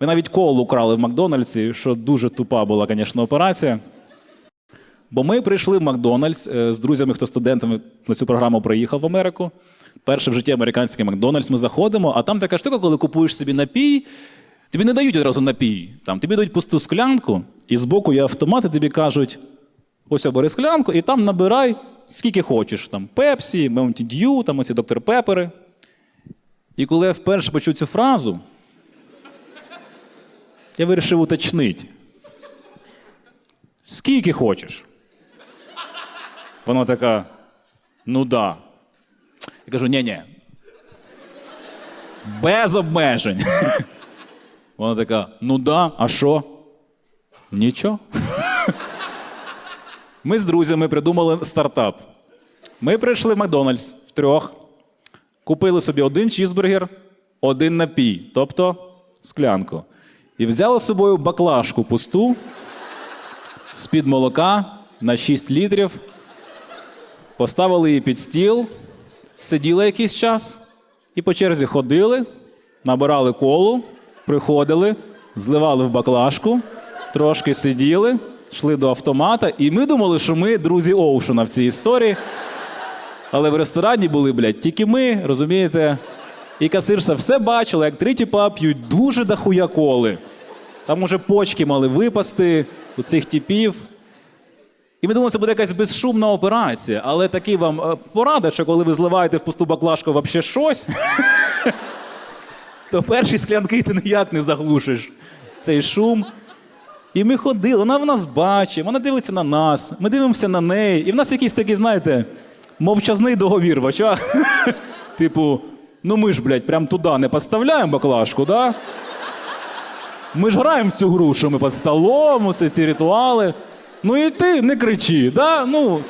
Ми навіть колу украли в Макдональдсі, що дуже тупа була, звісно, операція. Бо ми прийшли в Макдональдс е, з друзями, хто студентами на цю програму приїхав в Америку. Перший в житті американський Макдональдс. Ми заходимо, а там така штука, коли купуєш собі напій, тобі не дають одразу напій. Там тобі дають пусту склянку, і збоку є автомат, і тобі кажуть: ось обери склянку, і там набирай скільки хочеш. Там Пепсі, Mountain Dew, там оці доктор Пепери. І коли я вперше почув цю фразу, я вирішив уточнити. Скільки хочеш? Вона така, ну да. Я кажу, ні-ні. Без обмежень. Вона така, ну да, а що? Нічого. Ми з друзями придумали стартап. Ми прийшли в Макдональдс втрьох, купили собі один чізбургер, один напій, тобто склянку. І взяли з собою баклажку пусту з-під молока на 6 літрів, поставили її під стіл, сиділи якийсь час і по черзі ходили, набирали колу, приходили, зливали в баклажку, трошки сиділи, йшли до автомата, і ми думали, що ми друзі Оушена в цій історії. Але в ресторані були, блядь, тільки ми, розумієте? І касирша все бачила, як три тіпа п'ють дуже дохуя коли. Там уже почки мали випасти у цих типів. І ми думали, це буде якась безшумна операція. Але такий вам е, порада, що коли ви зливаєте в пусту баклажку вообще щось, то перші склянки ти ніяк не заглушиш цей шум. І ми ходили, вона в нас бачить, вона дивиться на нас, ми дивимося на неї. І в нас якийсь такий, знаєте, мовчазний договір. Типу, ну ми ж, блядь, прям туди не підставляємо баклажку, да? Ми ж граємо в цю гру, що ми під столом, усе ці ритуали. Ну і ти не кричи, да? Ну,